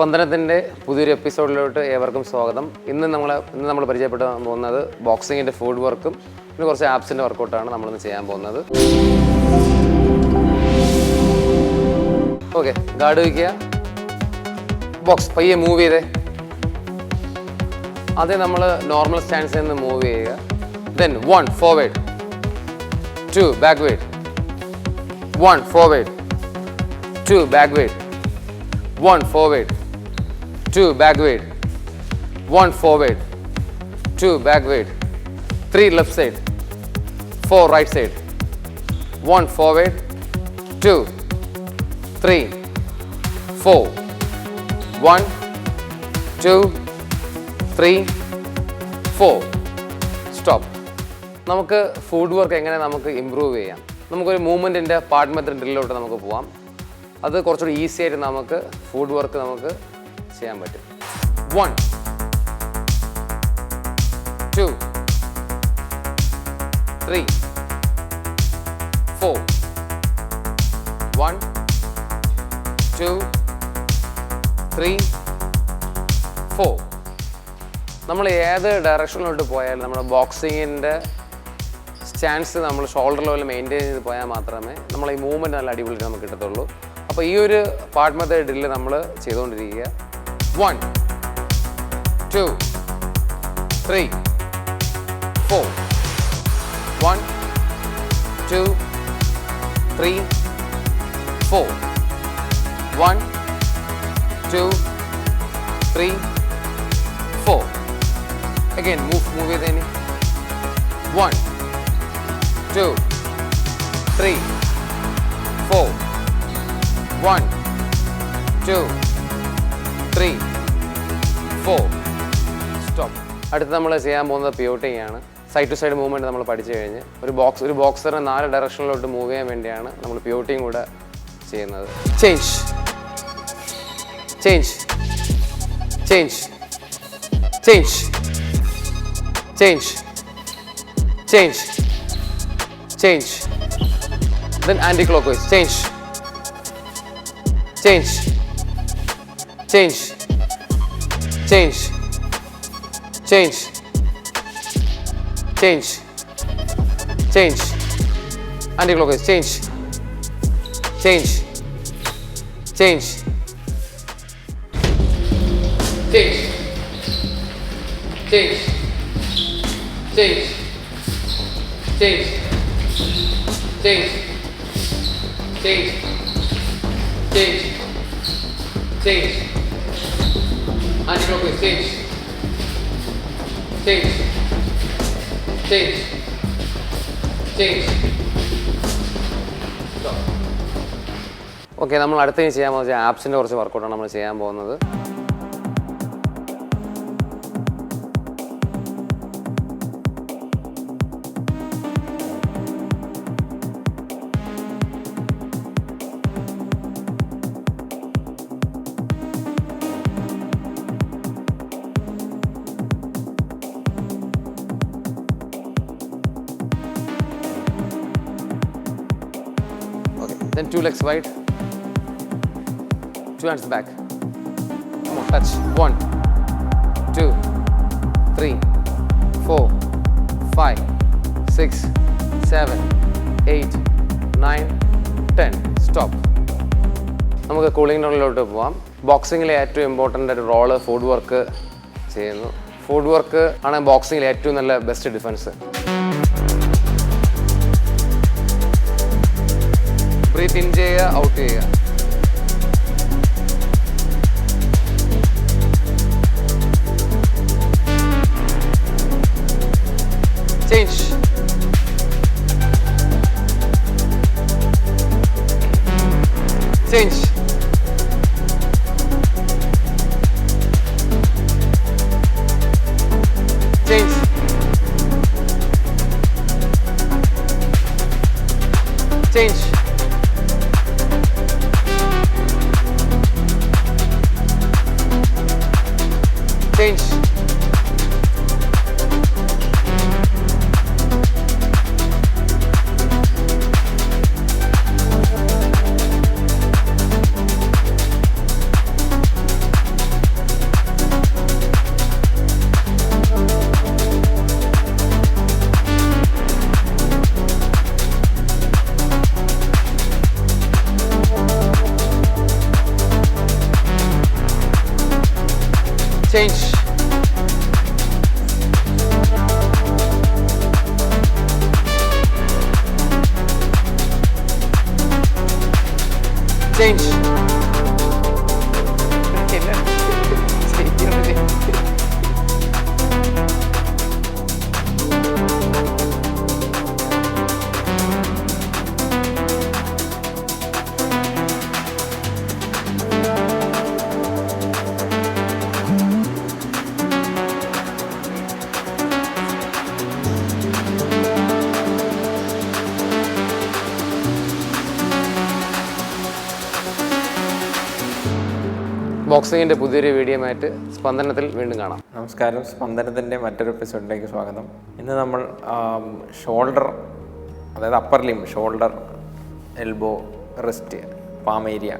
സ്പന്ദനത്തിന്റെ പുതിയൊരു എപ്പിസോഡിലോട്ട് ഏവർക്കും സ്വാഗതം. ഇന്ന് നമ്മൾ ഇന്ന് നമ്മൾ പരിചയപ്പെടാൻ പോകുന്നത് ബോക്സിങ്ങിന്റെ ഫുഡ് വർക്കും പിന്നെ കുറച്ച് ആപ്സിന്റെ വർക്കൗട്ടാണ് നമ്മളിന്ന് ചെയ്യാൻ പോകുന്നത്. ഓക്കെ ഗാർഡ് വയ്ക്കുക. ബോക്സ് പയ്യെ മൂവ് ചെയ്തേ. അതേ നമ്മൾ നോർമൽ സ്റ്റാൻഡ്സിൽ നിന്ന് മൂവ് ചെയ്യുക. Then one forward two backward one forward two backward one forward, two backward, one forward, two backward, three left side, four right side, one forward, two, three, four, one, two, three, four. Stop. നമുക്ക് footwork എങ്ങനെ നമുക്ക് improve ചെയ്യാം നമുക്കൊരു മൂവ്മെന്റിന്റെ part മെത്തഡിലോട്ട് നമുക്ക് പോവാം അത് കുറച്ചുകൂടി easy ആയിട്ട് നമുക്ക് ഫുഡ് വർക്ക് നമുക്ക് ചെയ്യാൻ പറ്റും. One two three four one two three four നമ്മൾ ഏത് ഡയറക്ഷനിലോട്ട് പോയാലും നമ്മുടെ ബോക്സിങ്ങിന്റെ സ്റ്റാൻസ് നമ്മൾ ഷോൾഡർ ലെവൽ മെയിന്റെയിൻ ചെയ്ത് പോയാൽ മാത്രമേ നമ്മൾ ഈ മൂവ്മെന്റ് നല്ല അടിപൊളി നമുക്ക് കിട്ടത്തുള്ളൂ. അപ്പോൾ ഈ ഒരു പാർട്ട് മെത്തേഡ് ഡ്രില്ല് നമ്മൾ ചെയ്തുകൊണ്ടിരിക്കുക. One, two, three, four. One, two, three, four. One, two, three, four. Again, move, move it in. One, two, three, four. One, two, three. Four. Stop അടുത്ത് നമ്മൾ ചെയ്യാൻ പോകുന്നത് പ്യൂട്ടിംഗ് ആണ്. സൈഡ് ടു സൈഡ് മൂവ്മെന്റ് നമ്മൾ പഠിച്ചു കഴിഞ്ഞ് ഒരു ബോക്സ് ഒരു ബോക്സറിനെ നാല് ഡയറക്ഷനിലോട്ട് മൂവ് ചെയ്യാൻ വേണ്ടിയാണ് നമ്മൾ പ്യൂട്ടിങ് കൂടെ ചെയ്യുന്നത്. Change change change change change change change. Then anti-clockwise. Change. Change. Change. Change change change change anti-clockwise change change change change change change change change, change, change, change, Ancho que 6. 6. 6. 6. Okay നമ്മൾ അടുത്ത ചെയ്യാൻ പോകുന്നത് ആപ്സിന്റെ കുറച്ച് വർക്കൗട്ടാണ് നമ്മൾ ചെയ്യാൻ പോകുന്നത് two legs wide. Two hands back. Come on, touch. One, two, three, four, five, six, seven, eight, nine, ten. Stop. നമുക്ക് cooling ഡൗണിലോട്ട് പോവാം ബോക്സിങ്ങിലെ ഏറ്റവും ഇമ്പോർട്ടന്റ് ഒരു റോൾ ഫുഡ് വർക്ക് ചെയ്യുന്നു ഫുഡ് വർക്ക് ആണ് ബോക്സിങ്ങിലെ ഏറ്റവും നല്ല ബെസ്റ്റ് ഡിഫൻസ് ബ്രീത്ത് ഇൻ ചെയ്യുക ഔട്ട് ചെയ്യുക change. ബോക്സിങ്ങിന്റെ പുതിയൊരു വീഡിയോയുമായിട്ട് സ്പന്ദനത്തിൽ വീണ്ടും കാണാം. നമസ്കാരം. സ്പന്ദനത്തിന്റെ മറ്റൊരു എപ്പിസോഡിലേക്ക് സ്വാഗതം. ഇന്ന് നമ്മൾ ഷോൾഡർ അതായത് upper limb shoulder elbow wrist palm area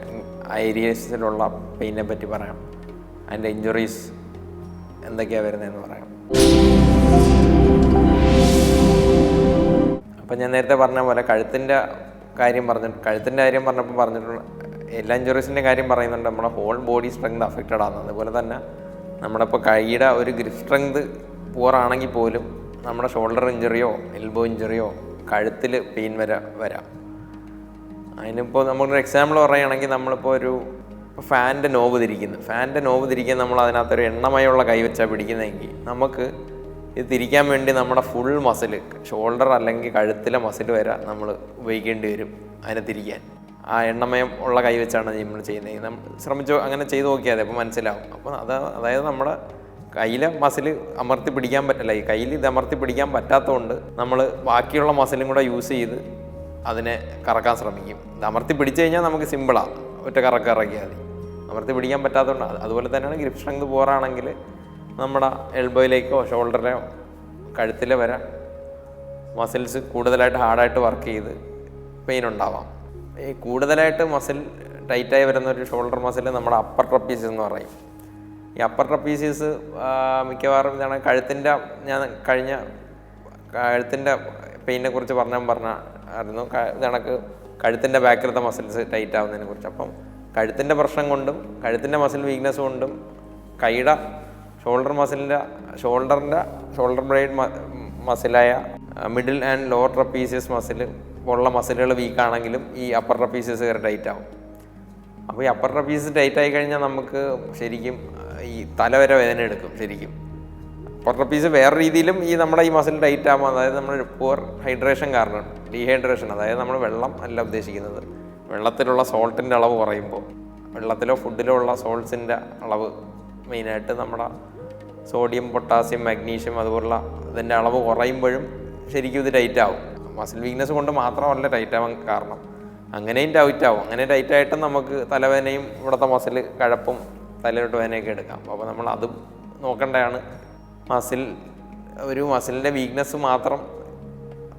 ഏരിയസിലുള്ള പെയിനെ പറ്റി പറയാം. അതിന്റെ ഇഞ്ചുറീസ് എന്തൊക്കെയാണ് വരുന്നതെന്ന് പറയാം. അപ്പം ഞാൻ നേരത്തെ പറഞ്ഞ പോലെ കഴുത്തിന്റെ കാര്യം പറഞ്ഞു കഴുത്തിന്റെ കാര്യം പറഞ്ഞപ്പോൾ പറഞ്ഞിട്ടുള്ള എല്ലാ ഇഞ്ചുറീസിന്റെ കാര്യം പറയുന്നുണ്ട്. നമ്മുടെ ഹോൾ ബോഡി സ്ട്രെങ്ത് അഫക്റ്റഡ് ആണ്. അതുപോലെ തന്നെ നമ്മുടെ ഇപ്പോൾ കൈയുടെ ഒരു ഗ്രിപ്പ് സ്ട്രെങ്ത് പൂറാണെങ്കിൽ പോലും നമ്മുടെ ഷോൾഡർ ഇഞ്ചുറിയോ എൽബോ ഇഞ്ചുറിയോ കഴുത്തിൽ പെയിൻ വരെ വരാം. അതിനിപ്പോൾ നമ്മളൊരു എക്സാമ്പിൾ പറയുകയാണെങ്കിൽ നമ്മളിപ്പോൾ ഒരു ഫാനിന്റെ നോവ് തിരിക്കുന്നു ഫാനിന്റെ നോവ് തിരിക്കാൻ നമ്മൾ അതിനകത്തൊരു എണ്ണമയമുള്ള കൈ വെച്ചാൽ പിടിക്കുന്നതെങ്കിൽ നമുക്ക് ഇത് തിരിക്കാൻ വേണ്ടി നമ്മുടെ ഫുൾ മസിൽ ഷോൾഡർ അല്ലെങ്കിൽ കഴുത്തിലെ മസിൽ വരെ നമ്മൾ ഉപയോഗിക്കേണ്ടി വരും അതിനെ തിരിക്കാൻ. ആ എണ്ണമയം ഉള്ള കൈ വെച്ചാണ് നമ്മൾ ചെയ്യുന്നത്. നമ്മൾ ശ്രമിച്ചു അങ്ങനെ ചെയ്തു നോക്കിയാൽ മതി അപ്പോൾ മനസ്സിലാവും. അപ്പോൾ അത് അതായത് നമ്മുടെ കയ്യിലെ മസിൽ അമർത്തി പിടിക്കാൻ പറ്റില്ല. ഈ കയ്യിൽ ഇത് അമർത്തി പിടിക്കാൻ പറ്റാത്തതുകൊണ്ട് നമ്മൾ ബാക്കിയുള്ള മസിലും കൂടെ യൂസ് ചെയ്ത് അതിനെ കറക്കാൻ ശ്രമിക്കും. ഇത് അമർത്തി പിടിച്ചു കഴിഞ്ഞാൽ നമുക്ക് സിമ്പിളാണ് ഒറ്റ കറക്കം ഇറക്കിയാൽ മതി. അമർത്തി പിടിക്കാൻ പറ്റാത്തതുകൊണ്ട് അതുപോലെ തന്നെയാണ് ഗ്രിപ്പ് സ്ട്രെങ്ത് പോറാണെങ്കിൽ നമ്മുടെ എൽബോയിലേക്കോ ഷോൾഡറിലോ കഴുത്തിലെ വരെ മസിൽസ് കൂടുതലായിട്ട് ഹാർഡായിട്ട് വർക്ക് ചെയ്ത് പെയിൻ ഉണ്ടാവാം. ഈ കൂടുതലായിട്ട് മസിൽ ടൈറ്റായി വരുന്ന ഒരു ഷോൾഡർ മസിൽ നമ്മുടെ അപ്പർ ട്രപ്പീസ് എന്ന് പറയും. ഈ അപ്പർ ട്രപ്പീസീസ് മിക്കവാറും ഇതാണ് കഴുത്തിന്റെ ഞാൻ കഴിഞ്ഞ കഴുത്തിന്റെ പെയിനെ കുറിച്ച് പറഞ്ഞാൽ പറഞ്ഞായിരുന്നു. കണക്ക് കഴുത്തിന്റെ ബാക്കിലത്തെ മസിൽസ് ടൈറ്റ് ആവുന്നതിനെ കുറിച്ച്. അപ്പം കഴുത്തിന്റെ പ്രശ്നം കൊണ്ടും കഴുത്തിന്റെ മസിൽ വീക്ക്നെസ് കൊണ്ടും കൈയുടെ ഷോൾഡർ മസിലിന്റെ ഷോൾഡറിന്റെ shoulder blade മസിലായ middle and lower trapezius muscle ഉള്ള മസിലുകൾ വീക്കാണെങ്കിലും ഈ അപ്പർ ട്രപ്പീസിയസ് കയറി ടൈറ്റ് ആവും. അപ്പോൾ ഈ അപ്പർ ട്രപ്പീസ് ടൈറ്റ് ആയി കഴിഞ്ഞാൽ നമുക്ക് ശരിക്കും ഈ തലവരെ വേദന എടുക്കും ശരിക്കും. അപ്പർ ട്രപ്പീസ് വേറെ രീതിയിലും ഈ നമ്മുടെ ഈ മസിൽ ടൈറ്റ് ആകുമ്പോൾ അതായത് നമ്മൾ പുവർ ഹൈഡ്രേഷൻ കാരണം ഡീഹൈഡ്രേഷൻ അതായത് നമ്മൾ വെള്ളം അല്ല ഉദ്ദേശിക്കുന്നത്. വെള്ളത്തിലുള്ള സോൾട്ടിന്റെ അളവ് കുറയുമ്പോൾ വെള്ളത്തിലോ ഫുഡിലോ ഉള്ള സോൾട്സിന്റെ അളവ് മെയിനായിട്ട് നമ്മുടെ സോഡിയം പൊട്ടാസ്യം മാഗ്നീഷ്യം അതുപോലുള്ള ഇതിന്റെ അളവ് കുറയുമ്പോഴും ശരിക്കും ഇത് ടൈറ്റ് ആവും. മസിൽ വീക്ക്നെസ് കൊണ്ട് മാത്രമല്ല ടൈറ്റ് ആവാൻ കാരണം. അങ്ങനെയും ടൈറ്റ് ആവും. അങ്ങനെ ടൈറ്റ് ആയിട്ടും നമുക്ക് തലവേദനയും ഇവിടുത്തെ മസിൽ കഴപ്പും തലയോട്ട് വേദനയൊക്കെ എടുക്കാം. അപ്പോൾ നമ്മൾ അതും നോക്കേണ്ടതാണ്. മസിൽ ഒരു മസിലിന്റെ വീക്ക്നെസ് മാത്രം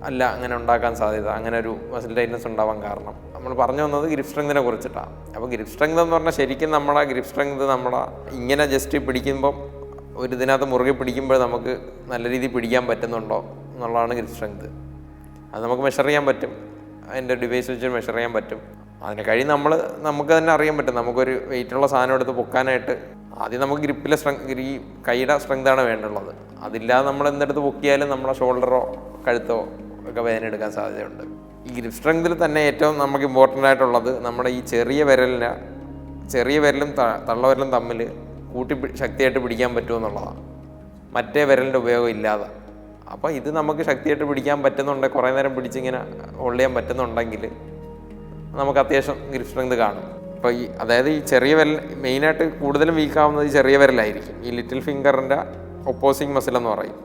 അല്ല അങ്ങനെ ഉണ്ടാക്കാൻ സാധ്യത. അങ്ങനെ ഒരു മസിൽ ടൈറ്റ്നസ് ഉണ്ടാവാൻ കാരണം. നമ്മൾ പറഞ്ഞു വന്നത് ഗ്രിപ്പ് സ്ട്രെങ്തിനെ കുറിച്ചിട്ടാണ് അപ്പോൾ ഗ്രിപ്പ് സ്ട്രെങ്ത് എന്ന് പറഞ്ഞാൽ ശരിക്കും നമ്മുടെ ഗ്രിപ്പ് സ്ട്രെങ്ത് നമ്മുടെ ഇങ്ങനെ ജസ്റ്റ് പിടിക്കുമ്പം ഒരു ഇതിനകത്ത് മുറുകെ പിടിക്കുമ്പോൾ നമുക്ക് നല്ല രീതിയിൽ പിടിക്കാൻ പറ്റുന്നുണ്ടോ എന്നുള്ളതാണ് ഗ്രിപ്പ് സ്ട്രെങ്ത് അത് നമുക്ക് മെഷർ ചെയ്യാൻ പറ്റും. അതിന്റെ ഡിവൈസ് വെച്ച് മെഷർ ചെയ്യാൻ പറ്റും. അതിനെ കഴി നമ്മൾ നമുക്ക് തന്നെ അറിയാൻ പറ്റും. നമുക്കൊരു വെയിറ്റുള്ള സാധനം എടുത്ത് പൊക്കാനായിട്ട് ആദ്യം നമുക്ക് ഗ്രിപ്പിലെ സ്ട്രെങ് ഈ കൈയുടെ സ്ട്രെങ്താണ് വേണ്ടുള്ളത്. അതില്ലാതെ നമ്മൾ എന്തെടുത്ത് പൊക്കിയാലും നമ്മുടെ ഷോൾഡറോ കഴുത്തോ ഒക്കെ വേദന എടുക്കാൻ സാധ്യതയുണ്ട്. ഈ ഗ്രിപ്പ് സ്ട്രെങ്തിൽ തന്നെ ഏറ്റവും നമുക്ക് ഇമ്പോർട്ടന്റ് ആയിട്ടുള്ളത് നമ്മുടെ ഈ ചെറിയ വിരലിന് ചെറിയ വിരലും തള്ളവിരലും തമ്മിൽ കൂട്ടി ശക്തിയായിട്ട് പിടിക്കാൻ പറ്റുമെന്നുള്ളതാണ്. മറ്റേ വിരലിന്റെ ഉപയോഗം ഇല്ലാതെ. അപ്പോൾ ഇത് നമുക്ക് ശക്തിയായിട്ട് പിടിക്കാൻ പറ്റുന്നുണ്ട്. കുറേ നേരം പിടിച്ചിങ്ങനെ ഹോൾഡ് ചെയ്യാൻ പറ്റുന്നുണ്ടെങ്കിൽ നമുക്ക് അത്യാവശ്യം ഗ്രിപ്പ് സ്ട്രെങ്ത് കാണും. അപ്പോൾ ഈ അതായത് ഈ ചെറിയ വിരൽ മെയിനായിട്ട് കൂടുതലും വീക്കാവുന്നത് ഈ ചെറിയ വിരലായിരിക്കും. ഈ ലിറ്റിൽ ഫിംഗറിന്റെ ഒപ്പോസിങ് മസിൽ എന്ന് പറയും.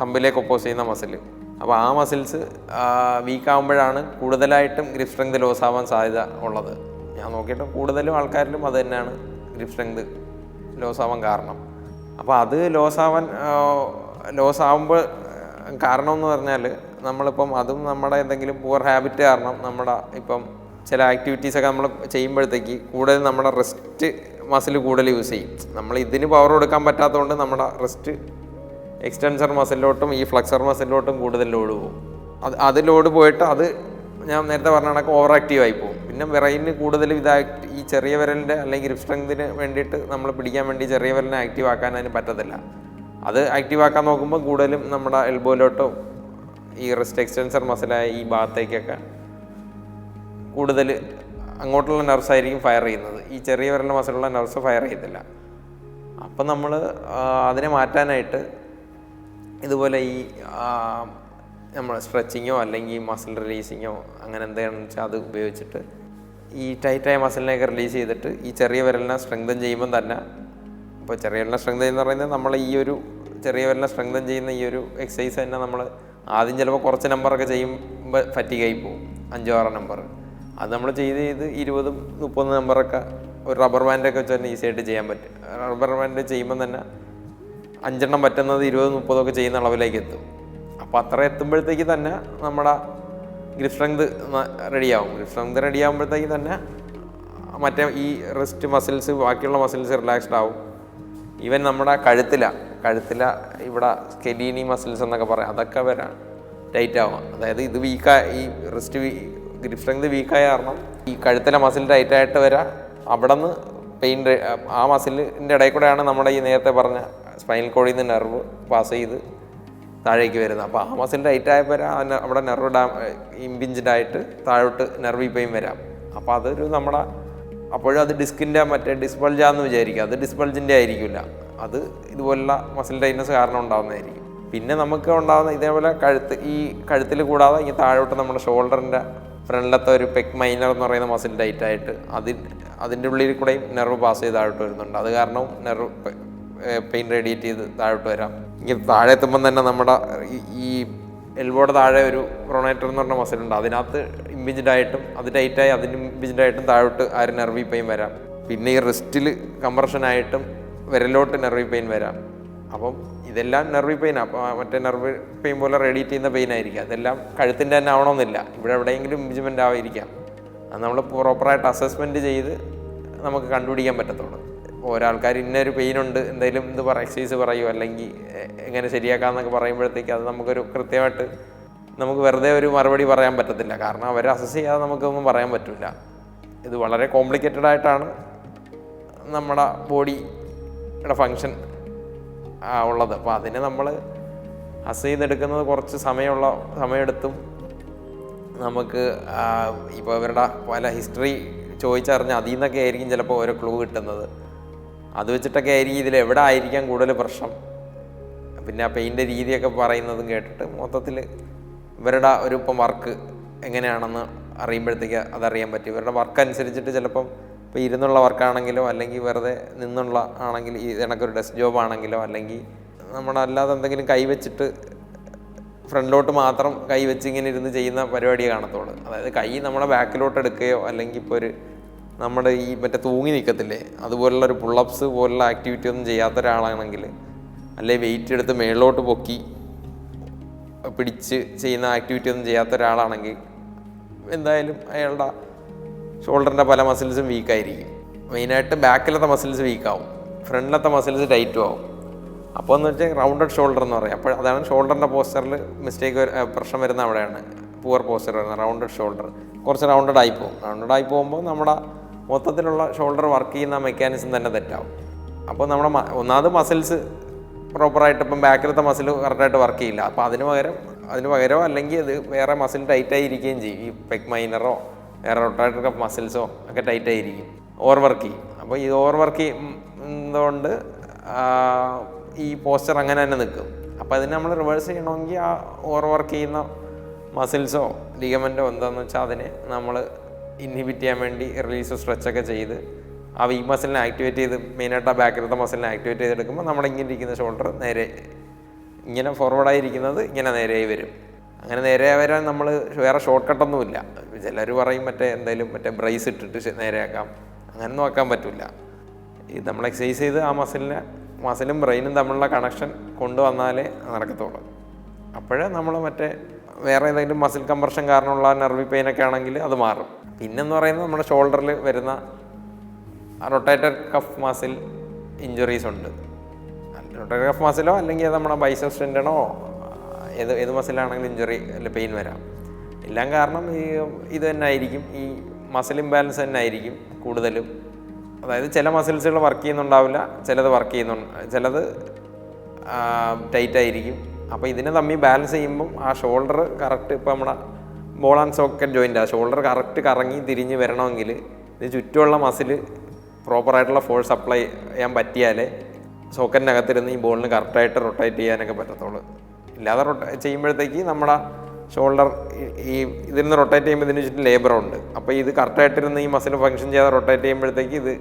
തമ്പിലേക്ക് ഒപ്പോസ് ചെയ്യുന്ന മസിൽ അപ്പോൾ ആ മസിൽസ് വീക്കാവുമ്പോഴാണ് കൂടുതലായിട്ടും ഗ്രിപ്പ് സ്ട്രെങ്ത് ലോസ് ആവാൻ സാധ്യത ഉള്ളത്. ഞാൻ നോക്കിയിട്ട് കൂടുതലും ആൾക്കാരിലും അത് തന്നെയാണ് ഗ്രിപ്പ് സ്ട്രെങ്ത് ലോസ് ആവാൻ കാരണം. അപ്പോൾ അത് ലോസ് ആവാൻ ലോസ് ആവുമ്പോൾ കാരണം എന്ന് പറഞ്ഞാൽ നമ്മളിപ്പം അതും നമ്മുടെ എന്തെങ്കിലും പുവർ ഹാബിറ്റ് കാരണം നമ്മുടെ ഇപ്പം ചില ആക്ടിവിറ്റീസൊക്കെ നമ്മൾ ചെയ്യുമ്പോഴത്തേക്ക് കൂടുതൽ നമ്മുടെ റെസ്റ്റ് മസിൽ കൂടുതൽ യൂസ് ചെയ്യും. നമ്മൾ ഇതിന് പവർ കൊടുക്കാൻ പറ്റാത്തതുകൊണ്ട് നമ്മുടെ റെസ്റ്റ് എക്സ്റ്റൻസർ മസിലോട്ടും ഈ ഫ്ലക്സർ മസിലോട്ടും കൂടുതൽ ലോഡ് പോകും. അത് അത് ലോഡ് പോയിട്ട് അത് ഞാൻ നേരത്തെ പറഞ്ഞ കണക്ക് ഓവർ ആക്റ്റീവ് ആയി പോകും. പിന്നെ വിറയിന് കൂടുതൽ ഇതായി ഈ ചെറിയ വിരലിന്റെ അല്ലെങ്കിൽ ഗ്രിപ്പ് സ്ട്രെങ്തിന് വേണ്ടിയിട്ട് നമ്മൾ പിടിക്കാൻ വേണ്ടി ചെറിയ വിരലിനെ ആക്റ്റീവ് ആക്കാൻ അതിന് പറ്റത്തില്ല. അത് ആക്റ്റീവ് ആക്കാൻ നോക്കുമ്പോൾ കൂടുതലും നമ്മുടെ എൽബോയിലോട്ടോ ഈ റിസ്റ്റ് എക്സ്റ്റൻസർ മസിലായ ഈ ഭാഗത്തേക്കൊക്കെ കൂടുതൽ അങ്ങോട്ടുള്ള നെർവ്സ് ആയിരിക്കും ഫയർ ചെയ്യുന്നത്. ഈ ചെറിയ വിരലിന്റെ മസിലുള്ള നെർവ്സ് ഫയർ ചെയ്യത്തില്ല. അപ്പം നമ്മൾ അതിനെ മാറ്റാനായിട്ട് ഇതുപോലെ ഈ നമ്മൾ സ്ട്രെച്ചിങ്ങോ അല്ലെങ്കിൽ മസിൽ റിലീസിങ്ങോ അങ്ങനെ എന്താണെന്ന് വെച്ചാൽ അത് ഉപയോഗിച്ചിട്ട് ഈ ടൈറ്റായ മസിലിനെയൊക്കെ റിലീസ് ചെയ്തിട്ട് ഈ ചെറിയ വിരലിനെ സ്ട്രെങ്തൻ ചെയ്യുമ്പം തന്നെ ഇപ്പോൾ ചെറിയ വിരലിനെ സ്ട്രെങ്തൻ എന്ന് പറയുന്നത് നമ്മൾ ഈ ഒരു ചെറിയ വിരലിനെ സ്ട്രെങ്തൻ ചെയ്യുന്ന ഈ ഒരു എക്സസൈസ് തന്നെ നമ്മൾ ആദ്യം ചിലപ്പോൾ കുറച്ച് നമ്പറൊക്കെ ചെയ്യുമ്പോൾ ഫറ്റിക്കായി പോകും. അഞ്ചോ ആറോ നമ്പർ അത് നമ്മൾ ചെയ്ത് ചെയ്ത് ഇരുപതും മുപ്പത് നമ്പറൊക്കെ ഒരു റബ്ബർ ബാൻഡൊക്കെ വെച്ച് തന്നെ ഈസിയായിട്ട് ചെയ്യാൻ പറ്റും. റബ്ബർ ബാൻഡ് ചെയ്യുമ്പോൾ തന്നെ അഞ്ചെണ്ണം പറ്റുന്നത് ഇരുപത് മുപ്പതൊക്കെ ചെയ്യുന്ന അളവിലേക്ക് എത്തും. അപ്പോൾ അത്ര എത്തുമ്പോഴത്തേക്ക് തന്നെ നമ്മുടെ ഗ്രിപ്പ് സ്ട്രെങ്ത് റെഡിയാവും ഗ്രിപ്പ് സ്ട്രെങ്ത് റെഡി ആകുമ്പോഴത്തേക്ക് തന്നെ മറ്റേ ഈ റിസ്റ്റ് മസിൽസ് ബാക്കിയുള്ള മസിൽസ് റിലാക്സ്ഡ് ആവും. ഈവൻ നമ്മുടെ കഴുത്തില കഴുത്തില ഇവിടെ സ്കെലീനി മസിൽസ് എന്നൊക്കെ പറയാം. അതൊക്കെ വരാൻ ടൈറ്റ് ആവുക. അതായത് ഇത് വീക്കായ ഈ റിസ്റ്റ് വീ ഗ്രിപ്പ് സ്ട്രെങ്ത് വീക്കായ കാരണം ഈ കഴുത്തിലെ മസിൽ ടൈറ്റ് ആയിട്ട് വരാം. അവിടെ നിന്ന് പെയിൻ ആ മസിലിന്റെ ഇടയിൽ കൂടെയാണ് നമ്മുടെ ഈ നേരത്തെ പറഞ്ഞ സ്പൈനൽ കോഡിൽ നിന്ന് നെർവ് പാസ് ചെയ്ത് താഴേക്ക് വരുന്നത്. അപ്പോൾ ആ മസിൽ ടൈറ്റ് ആയപ്പോൾ അവിടെ നെർവ് ഡാം ഇമ്പിഞ്ചഡ് ആയിട്ട് താഴോട്ട് നെർവ് പെയിൻ വരാം. അപ്പോൾ അതൊരു നമ്മുടെ അപ്പോഴും അത് ഡിസ്കിന്റെ മറ്റേ ഡിസ്ബൾജാന്ന് വിചാരിക്കുക. അത് ഡിസ്ബൾജിന്റെ ആയിരിക്കില്ല. അത് ഇതുപോലുള്ള മസിൽ ടൈറ്റ്നസ് കാരണം ഉണ്ടാകുന്നതായിരിക്കും പിന്നെ നമുക്ക് ഉണ്ടാകുന്ന ഇതേപോലെ കഴുത്ത് ഈ കഴുത്തിൽ കൂടാതെ ഈ താഴോട്ട് നമ്മുടെ ഷോൾഡറിന്റെ ഫ്രണ്ടിലത്തെ ഒരു പെക് മൈനർ എന്ന് പറയുന്ന മസിൽ ടൈറ്റ് ആയിട്ട് അതിൽ അതിന്റെ ഉള്ളിൽ കൂടെയും നെർവ് പാസ് ചെയ്ത് താഴോട്ട് വരുന്നുണ്ട്. അത് കാരണവും നെർവ് പെയിൻ റേഡിയേറ്റ് ചെയ്ത് താഴോട്ട് വരാം. ഇങ്ങനെ താഴെ എത്തുമ്പം തന്നെ നമ്മുടെ ഈ- എൽബോയുടെ താഴെ ഒരു പ്രൊണേറ്റർ എന്ന് പറഞ്ഞ മസിൽ ഉണ്ട്. അതിനകത്ത് ഇമ്പിജ്ഡ് ആയിട്ടും അത് ടൈറ്റായി അതിന് ഇമ്പിജ്ഡ് ആയിട്ടും താഴോട്ട് ആ ഒരു നെർവ് പെയിൻ വരാം. പിന്നെ ഈ റിസ്റ്റിൽ കംപ്രഷനായിട്ടും വിരലോട്ട് നെർവി പെയിൻ വരാം. അപ്പം ഇതെല്ലാം നെർവി പെയിൻ അപ്പോൾ മറ്റേ നെർവ് പെയിൻ പോലെ റേഡിയേറ്റ് ചെയ്യുന്ന പെയിൻ ആയിരിക്കും. അതെല്ലാം കഴുത്തിന്റെ തന്നെ ആവണമെന്നില്ല. ഇവിടെ എവിടെയെങ്കിലും ഇമ്പിജ്മെന്റ് ആവായിരിക്കാം അത് നമ്മൾ പ്രോപ്പറായിട്ട് അസസ്മെന്റ് ചെയ്ത് നമുക്ക് കണ്ടുപിടിക്കാൻ പറ്റത്തുള്ളൂ. ഒരാൾക്കാർ ഇന്നൊരു പെയിൻ ഉണ്ട് എന്തെങ്കിലും ഇത് പറ എക്സസൈസ് പറയുമോ അല്ലെങ്കിൽ എങ്ങനെ ശരിയാക്കാമെന്നൊക്കെ പറയുമ്പോഴത്തേക്ക് അത് നമുക്കൊരു കൃത്യമായിട്ട് നമുക്ക് വെറുതെ ഒരു മറുപടി പറയാൻ പറ്റത്തില്ല. കാരണം അവരെ അസസ് ചെയ്യാതെ നമുക്കൊന്നും പറയാൻ പറ്റില്ല ഇത് വളരെ കോംപ്ലിക്കേറ്റഡ് ആയിട്ടാണ് നമ്മുടെ ബോഡിയുടെ ഫങ്ഷൻ ഉള്ളത്. അപ്പോൾ അതിനെ നമ്മൾ അസ് ചെയ്തെടുക്കുന്നത് കുറച്ച് സമയമുള്ള സമയമെടുത്തും നമുക്ക് ഇപ്പോൾ ഇവരുടെ പല ഹിസ്റ്ററി ചോദിച്ചറിഞ്ഞാൽ അതിൽ നിന്നൊക്കെ ആയിരിക്കും ചിലപ്പോൾ ഓരോ ക്ലൂ കിട്ടുന്നത്. അത് വെച്ചിട്ടൊക്കെ ആയിരിക്കും ഇതിൽ എവിടെ ആയിരിക്കാം കൂടുതൽ പ്രശ്നം. പിന്നെ ആ പെയിന്റെ രീതിയൊക്കെ പറയുന്നതും കേട്ടിട്ട് മൊത്തത്തിൽ ഇവരുടെ ഒരു ഇപ്പം വർക്ക് എങ്ങനെയാണെന്ന് അറിയുമ്പോഴത്തേക്ക് അതറിയാൻ പറ്റും. ഇവരുടെ വർക്ക് അനുസരിച്ചിട്ട് ചിലപ്പം ഇപ്പോൾ ഇരുന്നുള്ള വർക്കാണെങ്കിലോ അല്ലെങ്കിൽ വെറുതെ നിന്നുള്ള ആണെങ്കിൽ ഈ കണക്കൊരു ഡെസ്ക് ജോബ് ആണെങ്കിലോ അല്ലെങ്കിൽ നമ്മളല്ലാതെ എന്തെങ്കിലും കൈവച്ചിട്ട് ഫ്രണ്ടിലോട്ട് മാത്രം കൈ വെച്ച് ഇങ്ങനെ ഇരുന്ന് ചെയ്യുന്ന പരിപാടിയെ കാണത്തുള്ളൂ. അതായത് കൈ നമ്മളെ ബാക്കിലോട്ട് എടുക്കുകയോ അല്ലെങ്കിൽ ഇപ്പോൾ ഒരു നമ്മുടെ ഈ മറ്റേ തൂങ്ങി നിൽക്കത്തില്ലേ അതുപോലുള്ള ഒരു പുള്ളപ്സ് പോലുള്ള ആക്ടിവിറ്റി ഒന്നും ചെയ്യാത്ത ഒരാളാണെങ്കിൽ അല്ലെങ്കിൽ വെയിറ്റ് എടുത്ത് മേളിലോട്ട് പൊക്കി പിടിച്ച് ചെയ്യുന്ന ആക്ടിവിറ്റി ഒന്നും ചെയ്യാത്ത ഒരാളാണെങ്കിൽ എന്തായാലും അയാളുടെ ഷോൾഡറിന്റെ പല മസിൽസും വീക്കായിരിക്കും മെയിനായിട്ട് ബാക്കിലത്തെ മസിൽസ് വീക്കാവും ഫ്രണ്ടിലത്തെ മസിൽസ് ടൈറ്റും ആവും. അപ്പോൾ എന്ന് വെച്ചാൽ റൗണ്ടഡ് ഷോൾഡർ എന്ന് പറയും. അപ്പോൾ അതാണ് ഷോൾഡറിന്റെ പോസ്റ്ററിൽ മിസ്റ്റേക്ക് പ്രശ്നം വരുന്ന അവിടെയാണ്. പൂർ പോസ്റ്റർ വരുന്നത് റൗണ്ടഡ് ഷോൾഡർ കുറച്ച് റൗണ്ടഡ് ആയി പോകും. റൗണ്ടഡ് ആയി പോകുമ്പോൾ നമ്മുടെ മൊത്തത്തിലുള്ള ഷോൾഡർ വർക്ക് ചെയ്യുന്ന മെക്കാനിസം തന്നെ തെറ്റാവും. അപ്പോൾ നമ്മുടെ ഒന്നാമത് മസിൽസ് പ്രോപ്പറായിട്ട് ഇപ്പം ബാക്കിലത്തെ മസിൽ കറക്റ്റായിട്ട് വർക്ക് ചെയ്യില്ല. അപ്പോൾ അതിന് പകരം അതിന് പകരമോ അല്ലെങ്കിൽ അത് വേറെ മസിൽ ടൈറ്റായി ഇരിക്കുകയും ചെയ്യും. ഈ പെക് മൈനറോ വേറെ റൊട്ടാറ്റർ കപ്പ് മസിൽസോ ഒക്കെ ടൈറ്റായിരിക്കും ഓവർ വർക്ക് ചെയ്യും. അപ്പോൾ ഈ ഓവർ വർക്ക് ചെയ്യുന്നതുകൊണ്ട് ഈ പോസ്റ്റർ അങ്ങനെ തന്നെ നിൽക്കും അപ്പോൾ അതിനെ നമ്മൾ റിവേഴ്സ് ചെയ്യണമെങ്കിൽ ആ ഓവർ വർക്ക് ചെയ്യുന്ന മസിൽസോ ലിഗമെന്റോ എന്താണെന്ന് വെച്ചാൽ അതിനെ നമ്മൾ ഇൻഹിബിറ്റ് ചെയ്യാൻ വേണ്ടി റിലീസ് സ്ട്രെച്ചൊക്കെ ചെയ്ത് ആ വീ മസിലിനെ ആക്ടിവേറ്റ് ചെയ്ത് മെയിനായിട്ട് ആ ബാക്കിലത്തെ മസിലിനെ ആക്ടിവേറ്റ് ചെയ്തെടുക്കുമ്പോൾ നമ്മുടെ ഇങ്ങനെ ഇരിക്കുന്ന ഷോൾഡർ നേരെ ഇങ്ങനെ ഫോർവേഡായിരിക്കുന്നത് ഇങ്ങനെ നേരെയായി വരും അങ്ങനെ നേരെ വരാൻ നമ്മൾ വേറെ ഷോർട്ട് കട്ടൊന്നുമില്ല ചിലർ പറയും മറ്റേ എന്തെങ്കിലും മറ്റേ ബ്രൈസ് ഇട്ടിട്ട് നേരെയാക്കാം. അങ്ങനെ നോക്കാൻ പറ്റില്ല ഈ നമ്മൾ എക്സസൈസ് ചെയ്ത് ആ മസിലിനെ മസിലും ബ്രെയിനും തമ്മിലുള്ള കണക്ഷൻ കൊണ്ടുവന്നാലേ നടക്കത്തുള്ളൂ. അപ്പോഴേ നമ്മൾ മറ്റേ വേറെ ഏതെങ്കിലും മസിൽ കംപ്രഷൻ കാരണമുള്ള നെർവി പെയിനൊക്കെ ആണെങ്കിൽ അത് മാറും. പിന്നെന്ന് പറയുന്നത് നമ്മുടെ ഷോൾഡറിൽ വരുന്ന റൊട്ടേറ്റർ കഫ് മസിൽ ഇഞ്ചുറീസ് ഉണ്ട്. റൊട്ടേറ്റർ കഫ് മസിലോ അല്ലെങ്കിൽ നമ്മുടെ ബൈസെപ്സ് ഏത് ഏത് മസിലാണെങ്കിലും ഇഞ്ചുറി അല്ല പെയിൻ വരാം. എല്ലാം കാരണം ഈ ഇത് തന്നെ ആയിരിക്കും. ഈ മസിൽ ഇംബാലൻസ് തന്നെ ആയിരിക്കും കൂടുതലും. അതായത് ചില മസിൽസുകൾ വർക്ക് ചെയ്യുന്നുണ്ടാവില്ല ചിലത് വർക്ക് ചെയ്യുന്നുണ്ട് ചിലത് ടൈറ്റ് ആയിരിക്കും. അപ്പോൾ ഇതിനെ തമ്മിൽ ബാലൻസ് ചെയ്യുമ്പം ആ ഷോൾഡർ കറക്റ്റ് ഇപ്പോൾ നമ്മുടെ ബോൾ ആൻഡ് സോക്കറ്റ് ജോയിന്റ് ആ ഷോൾഡർ കറക്റ്റ് കറങ്ങി തിരിഞ്ഞ് വരണമെങ്കിൽ ഇത് ചുറ്റുമുള്ള മസിൽ പ്രോപ്പറായിട്ടുള്ള ഫോഴ്സ് അപ്ലൈ ചെയ്യാൻ പറ്റിയാലേ സോക്കറ്റിനകത്തിരുന്ന് ഈ ബോളിന് കറക്റ്റായിട്ട് റൊട്ടേറ്റ് ചെയ്യാനൊക്കെ പറ്റത്തുള്ളൂ. ഇല്ലാതെ റൊട്ടേ ചെയ്യുമ്പോഴത്തേക്ക് നമ്മുടെ ഷോൾഡർ ഈ ഇതിൽ നിന്ന് റൊട്ടേറ്റ് ചെയ്യുമ്പോൾ ഇതിന് ചുറ്റും ലേബറുണ്ട് അപ്പോൾ ഇത് കറക്റ്റായിട്ടിരുന്ന് ഈ മസിൽ ഫങ്ഷൻ ചെയ്യാതെ റൊട്ടേറ്റ് ചെയ്യുമ്പോഴത്തേക്ക് ഇത്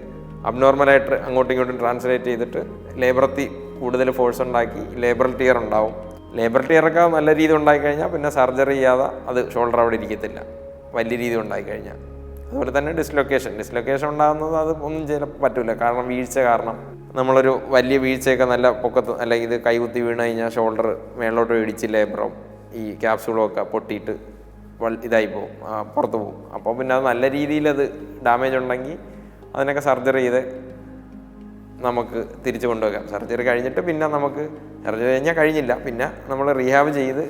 അബ്നോർമലായിട്ട് അങ്ങോട്ടും ഇങ്ങോട്ടും ട്രാൻസ്ലേറ്റ് ചെയ്തിട്ട് ലേബറത്തി കൂടുതൽ ഫോഴ്സ് ഉണ്ടാക്കി ലേബർ ടിയർ ഉണ്ടാവും. ലേബർ ടിയറൊക്കെ നല്ല രീതി ഉണ്ടായിക്കഴിഞ്ഞാൽ പിന്നെ സർജറി ചെയ്യാതെ അത് ഷോൾഡർ അവിടെ ഇരിക്കത്തില്ല. വലിയ രീതി ഉണ്ടായിക്കഴിഞ്ഞാൽ അതുപോലെ തന്നെ ഡിസ്ലൊക്കേഷൻ ഡിസ്ലൊക്കേഷൻ ഉണ്ടാകുന്നത് അത് ഒന്നും ചെയ്യാൻ പറ്റില്ല കാരണം വീഴ്ച കാരണം. നമ്മളൊരു വലിയ വീഴ്ചയൊക്കെ നല്ല പൊക്കത്ത് അല്ല ഇത് കൈകുത്തി വീണ് കഴിഞ്ഞാൽ ഷോൾഡർ മേളിലോട്ട് ഇടിച്ച് ലേബറും ഈ ക്യാപ്സൂളും ഒക്കെ പൊട്ടിയിട്ട് ഇതായി പോകും പുറത്ത് പോകും അപ്പോൾ പിന്നെ അത് നല്ല രീതിയിൽ അത് ഡാമേജ് ഉണ്ടെങ്കിൽ അതിനൊക്കെ സർജറി ചെയ്ത് നമുക്ക് തിരിച്ചു കൊണ്ടുവയ്ക്കാം സർജറി കഴിഞ്ഞിട്ട് പിന്നെ നമുക്ക് സർജറി കഴിഞ്ഞാൽ കഴിഞ്ഞില്ല. പിന്നെ നമ്മൾ റീഹാബ് ചെയ്ത്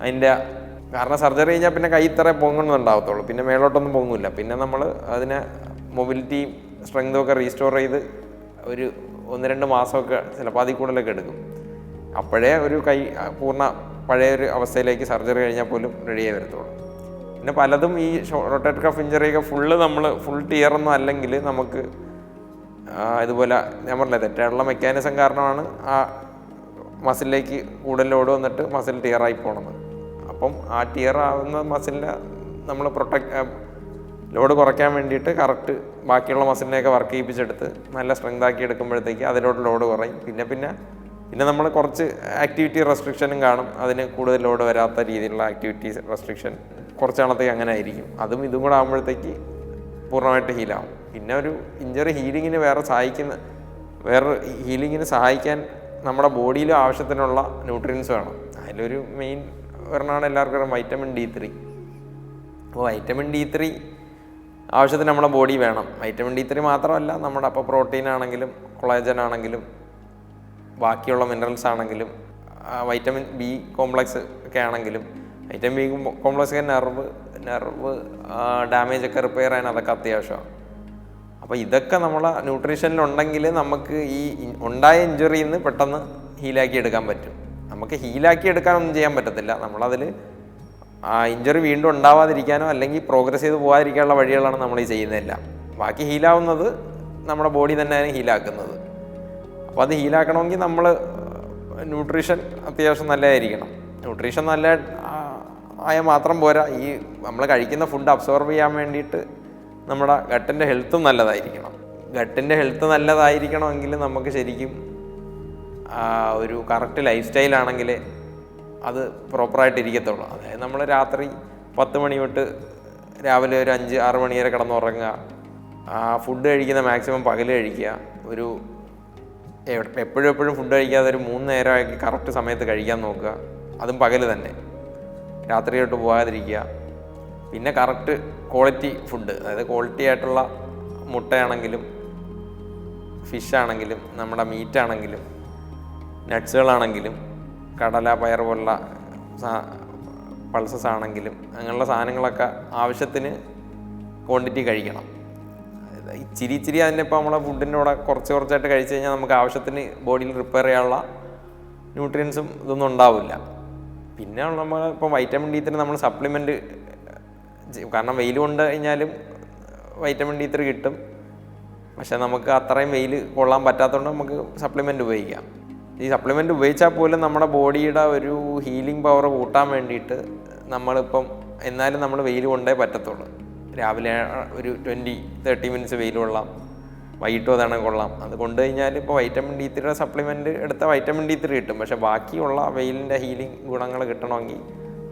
അതിന്റെ കാരണം സർജറി കഴിഞ്ഞാൽ പിന്നെ കൈ ഇത്ര പൊങ്ങുന്നുണ്ടാവത്തുള്ളൂ. പിന്നെ മേളോട്ടൊന്നും പൊങ്ങില്ല പിന്നെ നമ്മൾ അതിനെ മൊബിലിറ്റിയും സ്ട്രെങ്തും ഒക്കെ റീസ്റ്റോർ ചെയ്ത് ഒരു ഒന്ന് രണ്ട് മാസമൊക്കെ ചിലപ്പോൾ അതിൽ കൂടുതലൊക്കെ എടുക്കും. അപ്പോഴേ ഒരു കൈ പൂർണ പഴയ ഒരു അവസ്ഥയിലേക്ക് സർജറി കഴിഞ്ഞാൽ പോലും റെഡിയായി വരത്തുള്ളൂ. പിന്നെ പലതും ഈ റൊട്ടേറ്റ് കഫ് ഇഞ്ചറിയൊക്കെ ഫുള്ള് നമ്മൾ ഫുൾ ടിയർ ഒന്നും അല്ലെങ്കിൽ നമുക്ക് ഇതുപോലെ ഞാൻ പറഞ്ഞില്ല തെറ്റായിട്ടുള്ള മെക്കാനിസം കാരണമാണ് ആ മസിലിലേക്ക് കൂടുതൽ ലോഡ് വന്നിട്ട് മസിൽ ടിയറായി പോണത്. അപ്പം ആ ടിയർ ആവുന്ന മസിലിനെ നമ്മൾ പ്രൊട്ടക്ട് ലോഡ് കുറയ്ക്കാൻ വേണ്ടിയിട്ട് കറക്റ്റ് ബാക്കിയുള്ള മസിലിനെയൊക്കെ വർക്ക് ചെയ്യിപ്പിച്ചെടുത്ത് നല്ല സ്ട്രെങ്ത് ആക്കി എടുക്കുമ്പോഴത്തേക്ക് അതിലോട്ട് ലോഡ് കുറയും. പിന്നെ പിന്നെ പിന്നെ നമ്മൾ കുറച്ച് ആക്ടിവിറ്റി റെസ്ട്രിക്ഷനും കാണും. അതിന് കൂടുതൽ ലോഡ് വരാത്ത രീതിയിലുള്ള ആക്ടിവിറ്റി റെസ്ട്രിക്ഷൻ കുറച്ച് നാളത്തേക്ക് അങ്ങനെ ആയിരിക്കും. അതും ഇതും കൂടെ ആകുമ്പോഴത്തേക്ക് പൂർണമായിട്ട് ഹീലാവും പിന്നെ ഒരു ഇഞ്ചറി ഹീലിങ്ങിന് വേറെ സഹായിക്കുന്ന വേറെ ഹീലിങ്ങിന് സഹായിക്കാൻ നമ്മുടെ ബോഡിയിൽ ആവശ്യത്തിനുള്ള ന്യൂട്രിയൻസ് വേണം. അതിലൊരു മെയിൻ ഒരെണ്ണമാണ് എല്ലാവർക്കും വൈറ്റമിൻ ഡി ത്രീ അപ്പോൾ വൈറ്റമിൻ ഡി ത്രീ ആവശ്യത്തിന് നമ്മുടെ ബോഡി വേണം. വൈറ്റമിൻ ഡി ത്രീ മാത്രമല്ല നമ്മുടെ അപ്പോൾ പ്രോട്ടീൻ ആണെങ്കിലും കൊളാജൻ ആണെങ്കിലും ബാക്കിയുള്ള മിനറൽസ് ആണെങ്കിലും വൈറ്റമിൻ ബി കോംപ്ലക്സ് ഒക്കെ ആണെങ്കിലും വൈറ്റമിൻ ബി കോംപ്ലക്സ് ഒക്കെ നെർവ് നെർവ് ഡാമേജ് ഒക്കെ റിപ്പയർ ചെയ്യാൻ അതൊക്കെ അത്യാവശ്യമാണ് അപ്പോൾ ഇതൊക്കെ നമ്മളെ ന്യൂട്രീഷനിലുണ്ടെങ്കിൽ നമുക്ക് ഈ ഉണ്ടായ ഇഞ്ചുറിയിൽ നിന്ന് പെട്ടെന്ന് ഹീലാക്കി എടുക്കാൻ പറ്റും. നമുക്ക് ഹീലാക്കി എടുക്കാനൊന്നും ചെയ്യാൻ പറ്റത്തില്ല. നമ്മളതിൽ ആ ഇഞ്ചറി വീണ്ടും ഉണ്ടാവാതിരിക്കാനോ അല്ലെങ്കിൽ പ്രോഗ്രസ് ചെയ്ത് പോകാതിരിക്കാനുള്ള വഴികളാണ് നമ്മൾ ഈ ചെയ്യുന്നതെല്ലാം. ബാക്കി ഹീലാവുന്നത് നമ്മുടെ ബോഡി തന്നെയാണ് ഹീലാക്കുന്നത് അപ്പോൾ അത് ഹീലാക്കണമെങ്കിൽ നമ്മൾ ന്യൂട്രീഷൻ അത്യാവശ്യം നല്ലതായിരിക്കണം. ന്യൂട്രീഷൻ നല്ല ആയ മാത്രം പോരാ. ഈ നമ്മൾ കഴിക്കുന്ന ഫുഡ് അബ്സോർബ് ചെയ്യാൻ വേണ്ടിയിട്ട് നമ്മുടെ ഗട്ടിന്റെ ഹെൽത്തും നല്ലതായിരിക്കണം. ഗട്ടിന്റെ ഹെൽത്ത് നല്ലതായിരിക്കണമെങ്കിൽ നമുക്ക് ശരിക്കും ഒരു കറക്റ്റ് ലൈഫ് സ്റ്റൈലാണെങ്കിൽ അത് പ്രോപ്പറായിട്ട് ഇരിക്കത്തുള്ളൂ അതായത് നമ്മൾ രാത്രി പത്ത് മണി തൊട്ട് രാവിലെ ഒരു അഞ്ച് ആറ് മണി വരെ കിടന്നുറങ്ങുക. ഫുഡ് കഴിക്കുന്ന മാക്സിമം പകൽ കഴിക്കുക. ഒരു എപ്പോഴും എപ്പോഴും ഫുഡ് കഴിക്കാതെ ഒരു മൂന്ന് നേരമാക്കി കറക്റ്റ് സമയത്ത് കഴിക്കാൻ നോക്കുക. അതും പകൽ തന്നെ. രാത്രിയോട്ട് പോകാതിരിക്കുക. പിന്നെ കറക്റ്റ് ക്വാളിറ്റി ഫുഡ് അതായത് ക്വാളിറ്റി ആയിട്ടുള്ള മുട്ടയാണെങ്കിലും ഫിഷ് ആണെങ്കിലും നമ്മുടെ മീറ്റ് ആണെങ്കിലും നട്ട്സുകളാണെങ്കിലും കടല പയർ പോലുള്ള പൾസസ് ആണെങ്കിലും അങ്ങനെയുള്ള സാധനങ്ങളൊക്കെ ആവശ്യത്തിന് ക്വാണ്ടിറ്റി കഴിക്കണം. ഇച്ചിരി ഇച്ചിരി അതിന്റെ ഇപ്പോൾ നമ്മളെ ഫുഡിന്റെ കൂടെ കുറച്ച് കുറച്ചായിട്ട് കഴിച്ച് കഴിഞ്ഞാൽ നമുക്ക് ആവശ്യത്തിന് ബോഡിയിൽ റിപ്പയർ ചെയ്യാനുള്ള ന്യൂട്രിയൻസും ഇതൊന്നും ഉണ്ടാവില്ല. പിന്നെ നമ്മൾ ഇപ്പോൾ വൈറ്റമിൻ ഡി ത്രീ നമ്മൾ സപ്ലിമെന്റ് കാരണം വെയിൽ കൊണ്ട് കഴിഞ്ഞാലും വൈറ്റമിൻ ഡി ത്രീ കിട്ടും. പക്ഷെ നമുക്ക് അത്രയും വെയിൽ കൊള്ളാൻ പറ്റാത്തതുകൊണ്ട് നമുക്ക് സപ്ലിമെന്റ് ഉപയോഗിക്കാം. ഈ സപ്ലിമെന്റ് ഉപയോഗിച്ചാൽ പോലും നമ്മുടെ ബോഡിയുടെ ഒരു ഹീലിംഗ് പവർ കൂട്ടാൻ വേണ്ടിയിട്ട് നമ്മളിപ്പം എന്നാലും നമ്മൾ വെയിൽ കൊണ്ടേ പറ്റത്തുള്ളൂ. രാവിലെ ഒരു ട്വന്റി തേർട്ടി മിനിറ്റ്സ് വെയിൽ കൊള്ളാം. വൈകിട്ടും അതാണ് കൊള്ളാം. അത് കൊണ്ടു കഴിഞ്ഞാൽ ഇപ്പോൾ വൈറ്റമിൻ ഡി ത്രീയുടെ സപ്ലിമെന്റ് എടുത്ത വൈറ്റമിൻ ഡി ത്രീ കിട്ടും. പക്ഷേ ബാക്കിയുള്ള വെയിലിന്റെ ഹീലിംഗ് ഗുണങ്ങൾ കിട്ടണമെങ്കിൽ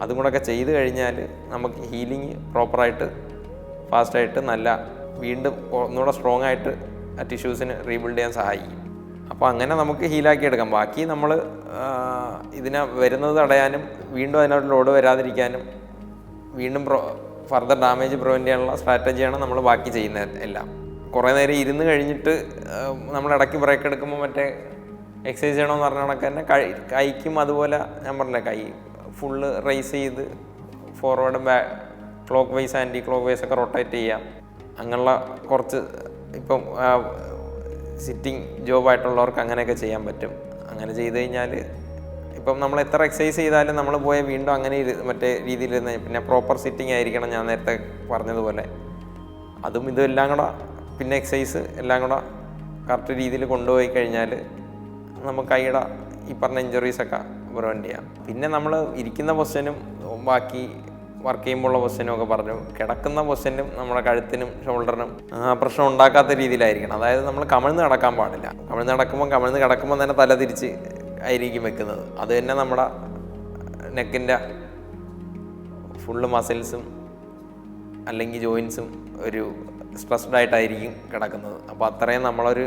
അതും കൂടെയൊക്കെ ചെയ്ത് കഴിഞ്ഞാൽ നമുക്ക് ഹീലിംഗ് പ്രോപ്പറായിട്ട് ഫാസ്റ്റായിട്ട് നല്ല വീണ്ടും ഒന്നുകൂടെ സ്ട്രോങ് ആയിട്ട് ആ ടിഷ്യൂസിന് റീബിൽഡ് ചെയ്യാൻ സഹായിക്കും. അപ്പോൾ അങ്ങനെ നമുക്ക് ഹീലാക്കി എടുക്കാം. ബാക്കി നമ്മൾ ഇതിനെ വരുന്നത് തടയാനും വീണ്ടും അതിനോട് ലോഡ് വരാതിരിക്കാനും വീണ്ടും ഫർദർ ഡാമേജ് പ്രിവെന്റ് ചെയ്യാനുള്ള സ്ട്രാറ്റജിയാണ് നമ്മൾ ബാക്കി ചെയ്യുന്നത് എല്ലാം. കുറേ നേരം ഇരുന്ന് കഴിഞ്ഞിട്ട് നമ്മൾ ഇടയ്ക്ക് ബ്രേക്ക് എടുക്കുമ്പോൾ മറ്റേ എക്സസൈസ് ചെയ്യണമെന്ന് പറഞ്ഞ കണക്ക് തന്നെ കൈ കൈക്കും അതുപോലെ ഞാൻ പറഞ്ഞില്ല കൈ ഫുള്ള് റൈസ് ചെയ്ത് ഫോർവേഡ് ബാ clockwise anticlockwise ഒക്കെ റൊട്ടേറ്റ് ചെയ്യാം. അങ്ങനെയുള്ള കുറച്ച് ഇപ്പം സിറ്റിംഗ് ജോബായിട്ടുള്ളവർക്ക് അങ്ങനെയൊക്കെ ചെയ്യാൻ പറ്റും. അങ്ങനെ ചെയ്ത് കഴിഞ്ഞാൽ ഇപ്പം നമ്മൾ എത്ര എക്സസൈസ് ചെയ്താലും നമ്മൾ പോയ വീണ്ടും അങ്ങനെ മറ്റേ രീതിയിൽ പിന്നെ പ്രോപ്പർ സിറ്റിംഗ് ആയിരിക്കണം ഞാൻ നേരത്തെ പറഞ്ഞതുപോലെ. അതും ഇതും എല്ലാം കൂടെ പിന്നെ എക്സസൈസ് എല്ലാം കൂടെ കറക്റ്റ് രീതിയിൽ കൊണ്ടുപോയി കഴിഞ്ഞാൽ നമുക്ക് കൈയുടെ ഈ പറഞ്ഞ ഇഞ്ചുറീസൊക്കെ പ്രിവെന്റ് ചെയ്യാം. പിന്നെ നമ്മൾ ഇരിക്കുന്ന പൊസിഷനും ബാക്കി വർക്ക് ചെയ്യുമ്പോഴുള്ള പൊസിഷനും ഒക്കെ പറഞ്ഞു കിടക്കുന്ന പൊസിഷനും നമ്മുടെ കഴുത്തിനും ഷോൾഡറിനും പ്രശ്നം ഉണ്ടാക്കാത്ത രീതിയിലായിരിക്കണം. അതായത് നമ്മൾ കമിഴ്ന്ന് കിടക്കാൻ പാടില്ല. കമിഴ്ന്ന് കിടക്കുമ്പോൾ കമിഴ്ന്ന് കിടക്കുമ്പോൾ തന്നെ തല തിരിച്ച് ആയിരിക്കും വെക്കുന്നത്. അത് തന്നെ നമ്മുടെ നെക്കിന്റെ ഫുള്ള് മസിൽസും അല്ലെങ്കിൽ ജോയിൻസും ഒരു സ്ട്രെസ്ഡ് ആയിട്ടായിരിക്കും കിടക്കുന്നത്. അപ്പോൾ അത്രയും നമ്മളൊരു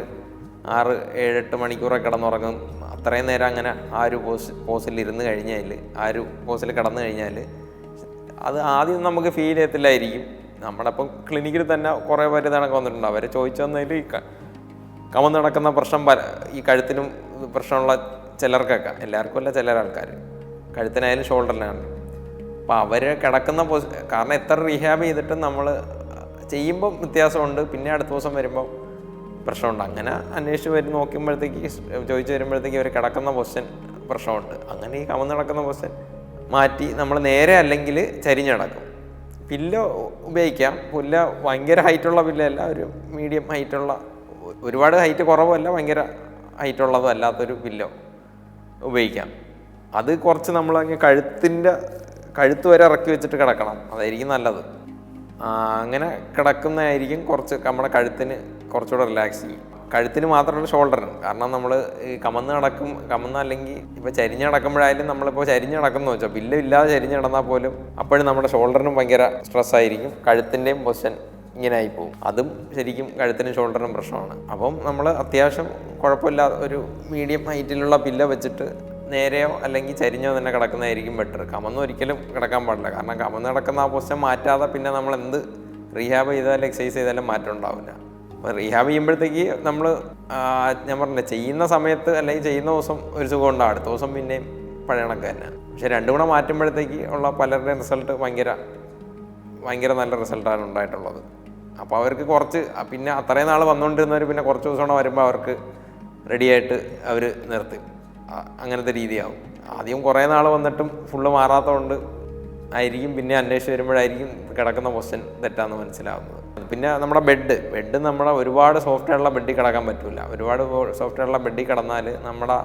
ആറ് ഏഴെട്ട് മണിക്കൂറൊക്കെ കിടന്നുറങ്ങും. അത്രയും നേരം അങ്ങനെ ആ ഒരു പോസ് പോസിൽ ഇരുന്ന് കഴിഞ്ഞാൽ ആ ഒരു പോസിൽ കിടന്നു കഴിഞ്ഞാൽ അത് ആദ്യം നമുക്ക് ഫീൽ ചെയ്യത്തില്ലായിരിക്കും. നമ്മുടെ ഇപ്പം ക്ലിനിക്കിൽ തന്നെ കുറേ പേര് ഇതണക്ക് വന്നിട്ടുണ്ട്. അവരെ ചോദിച്ചു വന്നതിൽ ഈ കമന്ന് നടക്കുന്ന പ്രശ്നം പല ഈ കഴുത്തിനും പ്രശ്നമുള്ള ചിലർക്കൊക്കെ എല്ലാവർക്കും അല്ല ചില ആൾക്കാർ കഴുത്തിനായാലും ഷോൾഡറിനാണ് അപ്പോൾ അവർ കിടക്കുന്ന പൊസി കാരണം എത്ര റീഹാബ് ചെയ്തിട്ടും നമ്മൾ ചെയ്യുമ്പം വ്യത്യാസമുണ്ട്. പിന്നെ അടുത്ത ദിവസം വരുമ്പോൾ പ്രശ്നമുണ്ട്. അങ്ങനെ അന്വേഷിച്ച് വരും നോക്കുമ്പോഴത്തേക്ക് ചോദിച്ചു വരുമ്പോഴത്തേക്ക് അവർ കിടക്കുന്ന പൊസിഷൻ പ്രശ്നമുണ്ട്. അങ്ങനെ ഈ കമന്ന് നടക്കുന്ന പൊസിഷൻ മാറ്റി നമ്മൾ നേരെ അല്ലെങ്കിൽ ചരിഞ്ഞടക്കും പില്ല ഉപയോഗിക്കാം. പുല്ല ഭയങ്കര ഹൈറ്റുള്ള പില്ലല്ല ഒരു മീഡിയം ഹൈറ്റുള്ള ഒരുപാട് ഹൈറ്റ് കുറവല്ല ഭയങ്കര ഹൈറ്റുള്ളതും അല്ലാത്തൊരു പില്ലോ ഉപയോഗിക്കാം. അത് കുറച്ച് നമ്മൾ അങ്ങ് കഴുത്തിന്റെ കഴുത്ത് വരെ ഇറക്കി വെച്ചിട്ട് കിടക്കണം. അതായിരിക്കും നല്ലത്. അങ്ങനെ കിടക്കുന്നതായിരിക്കും കുറച്ച് നമ്മുടെ കഴുത്തിന് കുറച്ചുകൂടെ റിലാക്സ് ചെയ്യും. കഴുത്തിന് മാത്രമല്ല ഷോൾഡറിന് കാരണം നമ്മൾ ഈ കമന്ന് നടക്കും കമന്ന് അല്ലെങ്കിൽ ഇപ്പോൾ ചരിഞ്ഞ് നടക്കുമ്പോഴായാലും നമ്മളിപ്പോൾ ചരിഞ്ഞ് നടക്കുന്നു വെച്ചാൽ ബില്ല് ഇല്ലാതെ ചരിഞ്ഞ് നടന്നാൽ പോലും അപ്പോഴും നമ്മുടെ ഷോൾഡറിനും ഭയങ്കര സ്ട്രെസ് ആയിരിക്കും. കഴുത്തിന്റെയും പൊസിഷൻ ഇങ്ങനെ ആയി പോകും. അതും ശരിക്കും കഴുത്തിനും ഷോൾഡറിനും പ്രശ്നമാണ്. അപ്പം നമ്മൾ അത്യാവശ്യം കുഴപ്പമില്ലാത്ത ഒരു മീഡിയം ഹൈറ്റിലുള്ള പില്ല വെച്ചിട്ട് നേരെയോ അല്ലെങ്കിൽ ചരിഞ്ഞോ തന്നെ കിടക്കുന്നതായിരിക്കും ബെറ്റർ കമന്ന് ഒരിക്കലും കിടക്കാൻ പാടില്ല. കാരണം കമന്ന് കിടക്കുന്ന ആ പൊസിഷൻ മാറ്റാതെ പിന്നെ നമ്മൾ എന്ത് റീഹാബ് ചെയ്താലും എക്സസൈസ് ചെയ്താലും മാറ്റം ഉണ്ടാവില്ല. റീഹാബ് ചെയ്യുമ്പോഴത്തേക്ക് നമ്മൾ ഞാൻ പറഞ്ഞില്ല ചെയ്യുന്ന സമയത്ത് അല്ലെങ്കിൽ ചെയ്യുന്ന ദിവസം ഒരു സുഖം ഉണ്ടാവും. അടുത്ത ദിവസം പിന്നെയും പഴയ കണക്ക് തന്നെ പക്ഷെ രണ്ടു കൂടെ മാറ്റുമ്പോഴത്തേക്ക് ഉള്ള പലരുടെയും റിസൾട്ട് ഭയങ്കര ഭയങ്കര നല്ല റിസൾട്ടാണ് ഉണ്ടായിട്ടുള്ളത്. അപ്പോൾ അവർക്ക് കുറച്ച് പിന്നെ അത്രയും നാൾ വന്നുകൊണ്ടിരുന്നവർ പിന്നെ കുറച്ച് ദിവസം വരുമ്പോൾ അവർക്ക് റെഡിയായിട്ട് അവർ നിർത്തി. അങ്ങനത്തെ രീതിയാവും. ആദ്യം കുറേ നാൾ വന്നിട്ടും ഫുള്ള് മാറാത്തതുകൊണ്ട് ആയിരിക്കും പിന്നെ അന്വേഷിച്ച് വരുമ്പോഴായിരിക്കും കിടക്കുന്ന പൊസിഷൻ തെറ്റാന്ന് മനസ്സിലാവുന്നത്. പിന്നെ നമ്മുടെ ബെഡ് ബെഡ് നമ്മുടെ ഒരുപാട് സോഫ്റ്റ് ആയിട്ടുള്ള ബെഡിൽ കിടക്കാൻ പറ്റില്ല ഒരുപാട് സോഫ്റ്റ് ആയിട്ടുള്ള ബെഡിൽ കിടന്നാൽ നമ്മുടെ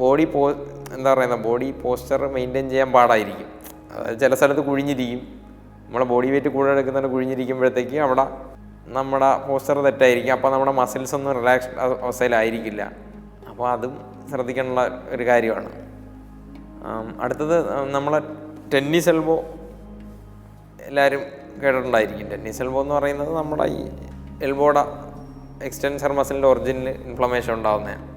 ബോഡി പോ എന്താ പറയുന്നത് ബോഡി പോസ്ചർ മെയിന്റെയിൻ ചെയ്യാൻ പാടായിരിക്കും. അതായത് ചില സ്ഥലത്ത് കുഴിഞ്ഞിരിക്കും. നമ്മുടെ ബോഡി വെയിറ്റ് കൂടുതൽ എടുക്കുന്നതിന് കുഴിഞ്ഞിരിക്കുമ്പോഴത്തേക്ക് അവിടെ നമ്മുടെ പോസ്ചർ തെറ്റായിരിക്കും. അപ്പോൾ നമ്മുടെ മസിൽസ് ഒന്നും റിലാക്സ് അവസ്ഥയിലായിരിക്കില്ല. അപ്പോൾ അതും ശ്രദ്ധിക്കാനുള്ള ഒരു കാര്യമാണ്. അടുത്തത് നമ്മളെ ടെന്നീസ് എൽബോ എല്ലാവരും കേട്ടിട്ടുണ്ടായിരിക്കും. ടെന്നീസ് എൽബോ എന്ന് പറയുന്നത് നമ്മുടെ ഈ എൽബോയുടെ എക്സ്റ്റൻസർ മസിലിന്റെ ഒറിജിനൽ ഇൻഫ്ലമേഷൻ ഉണ്ടാകുന്നതാണ്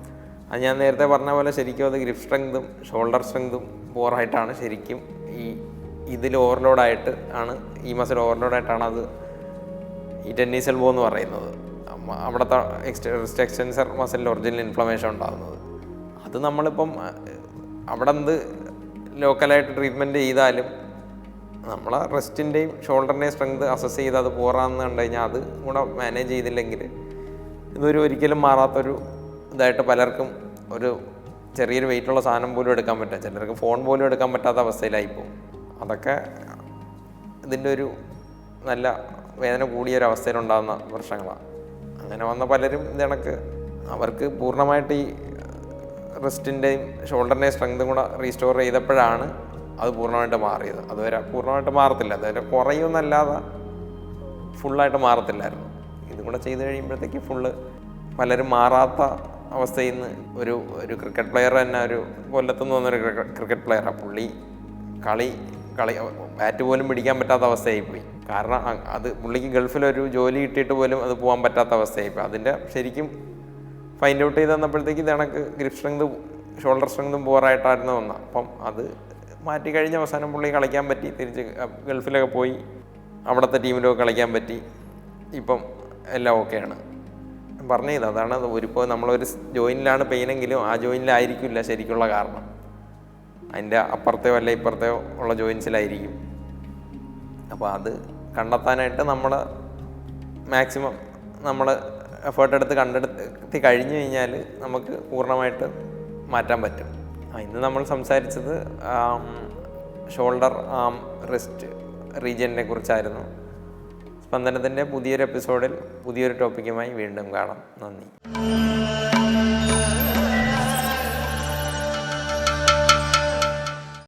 അത് ഞാൻ നേരത്തെ പറഞ്ഞ പോലെ ശരിക്കും അത് ഗ്രിപ്പ് സ്ട്രെങ്തും ഷോൾഡർ സ്ട്രെങ്തും പോറായിട്ടാണ് ശരിക്കും ഈ ഇതിൽ ഓവർലോഡായിട്ട് ആണ് ഈ മസിൽ ഓവർലോഡായിട്ടാണ് അത് ഈ ടെന്നീസ് എൽബോ എന്ന് പറയുന്നത്. അവിടുത്തെ റിസ്റ്റ് എക്സ്റ്റൻസർ മസിലിന്റെ ഒറിജിനൽ ഇൻഫ്ലമേഷൻ ഉണ്ടാകുന്നത് അത് നമ്മളിപ്പം അവിടെ എന്ത് ലോക്കലായിട്ട് ട്രീറ്റ്മെന്റ് ചെയ്താലും നമ്മളെ റെസ്റ്റിന്റെയും ഷോൾഡറിന്റെയും സ്ട്രെങ്ത് അസസ് ചെയ്ത് അത് പോറാന്ന് കണ്ടു കഴിഞ്ഞാൽ അത് കൂടെ മാനേജ് ചെയ്തില്ലെങ്കിൽ ഇതൊരു ഒരിക്കലും മാറാത്തൊരു ഇതായിട്ട് പലർക്കും ഒരു ചെറിയൊരു വെയിറ്റുള്ള സാധനം പോലും എടുക്കാൻ പറ്റുക ചിലർക്ക് ഫോൺ പോലും എടുക്കാൻ പറ്റാത്ത അവസ്ഥയിലായി പോകും അതൊക്കെ ഇതിന്റെ ഒരു നല്ല വേദന കൂടിയ ഒരു അവസ്ഥയിലുണ്ടാകുന്ന പ്രശ്നങ്ങളാണ്. അങ്ങനെ വന്ന പലരും ഇതണക്ക് അവർക്ക് പൂർണമായിട്ട് ഈ റിസ്റ്റിന്റെയും ഷോൾഡറിന്റെയും സ്ട്രെങ്തും കൂടെ റീസ്റ്റോർ ചെയ്തപ്പോഴാണ് അത് പൂർണമായിട്ട് മാറിയത്. അതുവരെ പൂർണമായിട്ട് മാറത്തില്ല. അതുവരെ കുറയുമെന്നല്ലാതെ ഫുള്ളായിട്ട് മാറത്തില്ലായിരുന്നു. ഇതും കൂടെ ചെയ്ത് കഴിയുമ്പോഴത്തേക്ക് ഫുള്ള് പലരും മാറാത്ത അവസ്ഥയിൽ നിന്ന് ഒരു ഒരു ക്രിക്കറ്റ് പ്ലെയർ തന്നെ ഒരു കൊല്ലത്തുനിന്ന് വന്നൊരു ക്രിക്കറ്റ് പ്ലെയറാണ് പുള്ളി കളി കളി ബാറ്റ് പോലും പിടിക്കാൻ പറ്റാത്ത അവസ്ഥയായിപ്പോയി. കാരണം അത് പുള്ളിക്ക് ഗൾഫിലൊരു ജോലി കിട്ടിയിട്ട് പോലും അത് പോകാൻ പറ്റാത്ത അവസ്ഥയായിപ്പോയി. അതിന്റെ ശരിക്കും ഫൈൻഡ് ഔട്ട് ചെയ്ത് തന്നപ്പോഴത്തേക്ക് ഇത് കണക്ക് ഗ്രിപ്പ് സ്ട്രെങ്ത് ഷോൾഡർ സ്ട്രെങ്തും പോറായിട്ടായിരുന്നു വന്ന അപ്പം അത് മാറ്റി കഴിഞ്ഞ അവസാനം പുള്ളി കളിക്കാൻ പറ്റി. തിരിച്ച് ഗൾഫിലൊക്കെ പോയി അവിടുത്തെ ടീമിലൊക്കെ കളിക്കാൻ പറ്റി. ഇപ്പം എല്ലാം ഓക്കെയാണ്. പറഞ്ഞത് അതാണ് അത് ഒരിപ്പോൾ നമ്മളൊരു ജോയിനിലാണ് പെയിനെങ്കിലും ആ ജോയിനിലായിരിക്കില്ല ശരിക്കുള്ള കാരണം. അതിന്റെ അപ്പുറത്തെയോ അല്ല ഇപ്പുറത്തെയോ ഉള്ള ജോയിൻസിലായിരിക്കും. അപ്പോൾ അത് കണ്ടെത്താനായിട്ട് നമ്മൾ മാക്സിമം നമ്മൾ എഫേർട്ട് എടുത്ത് കണ്ടെടുത്ത് കഴിഞ്ഞു കഴിഞ്ഞാൽ നമുക്ക് പൂർണമായിട്ട് മാറ്റാൻ പറ്റും. ഇന്ന് നമ്മൾ സംസാരിച്ചത് ഷോൾഡർ ആം റിസ്റ്റ് റീജിയനെ കുറിച്ചായിരുന്നു. സ്പന്ദനത്തിന്റെ പുതിയൊരു എപ്പിസോഡിൽ പുതിയൊരു ടോപ്പിക്കുമായി വീണ്ടും കാണാം. നന്ദി.